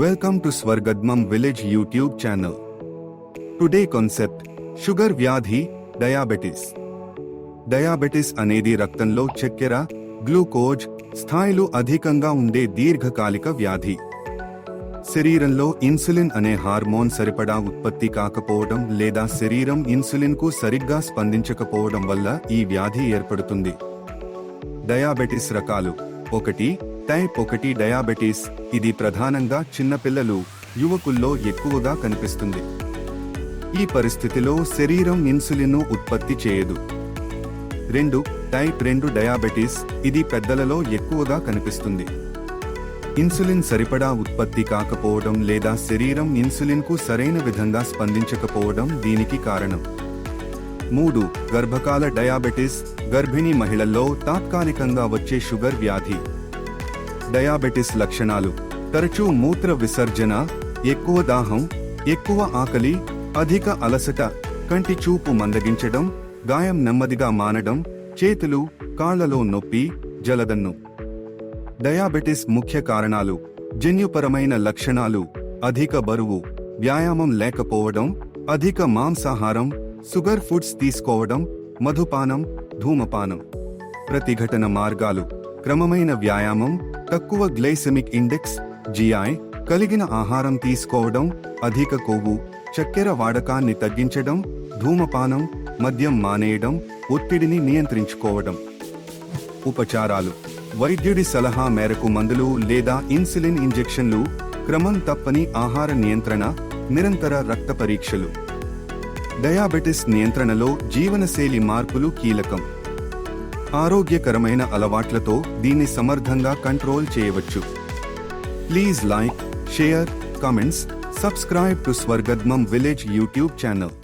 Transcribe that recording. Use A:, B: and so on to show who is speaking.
A: Welcome to Swargadmam Village YouTube channel. Today concept sugar వ్యాధి diabetes diabetes అనేది రక్తంలో చక్కెర గ్లూకోజ్ స్థాయిలు అధికంగా ఉండే దీర్ఘకాలిక వ్యాధి. శరీరంలో ఇన్సులిన్ అనే హార్మోన్ సరిపడా ఉత్పత్తి కాకపోవడం లేదా శరీరం ఇన్సులిన్కు సరిగ్గా స్పందించకపోవడం వల్ల ఈ వ్యాధి ఏర్పడుతుంది. డయాబెటిస్ రకాలు ఒకటి టైప్ ఒకటి డయాబెటిస్. ఇది ప్రధానంగా చిన్నపిల్లలు యువకుల్లో ఎక్కువగా కనిపిస్తుంది. ఈ పరిస్థితిలో శరీరం ఇన్సులిన్ను ఉత్పత్తి చేయదు. రెండు టైప్ రెండు డయాబెటిస్. ఇది పెద్దలలో ఎక్కువగా కనిపిస్తుంది. ఇన్సులిన్ సరిపడా ఉత్పత్తి కాకపోవడం లేదా శరీరం ఇన్సులిన్కు సరైన విధంగా స్పందించకపోవడం దీనికి కారణం. మూడు గర్భకాల డయాబెటిస్. గర్భిణీ మహిళల్లో తాత్కాలికంగా వచ్చే షుగర్ వ్యాధి. డయాబెటిస్ లక్షణాలు తరచూ మూత్ర విసర్జన ఎక్కువ దాహం ఎక్కువ ఆకలి అధిక అలసట కంటి చూపు మందగించడం గాయం నెమ్మదిగా మానడం చేతులు కాళ్ళలో నొప్పి జలదన్ను. డయాబెటిస్ ముఖ్య కారణాలు జన్యుపరమైన లక్షణాలు అధిక బరువు వ్యాయామం లేకపోవడం అధిక మాంసాహారం షుగర్ ఫుడ్స్ తీసుకోవడం మధుపానం ధూమపానం. ప్రతిఘటన మార్గాలు క్రమమైన వ్యాయామం తక్కువ గ్లైసెమిక్ ఇండెక్స్ జిఐ కలిగిన ఆహారం తీసుకోవడం అధిక కొవ్వు చక్కెర వాడకాన్ని తగ్గించడం ధూమపానం మద్యం మానేయడం ఒత్తిడిని నియంత్రించుకోవడం. ఉపచారాలు. వైద్యుడి సలహా మేరకు మందులు లేదా ఇన్సులిన్ ఇంజెక్షన్లు క్రమం తప్పని ఆహార నియంత్రణ నిరంతర రక్త పరీక్షలు. డయాబెటిస్ నియంత్రణలో జీవనశైలి మార్పులు కీలకం. ఆరోగ్యకరమైన అలవాట్లతో దీన్ని సమర్థంగా కంట్రోల్ చేయవచ్చు please like share comments subscribe to స్వర్గద్మం village YouTube channel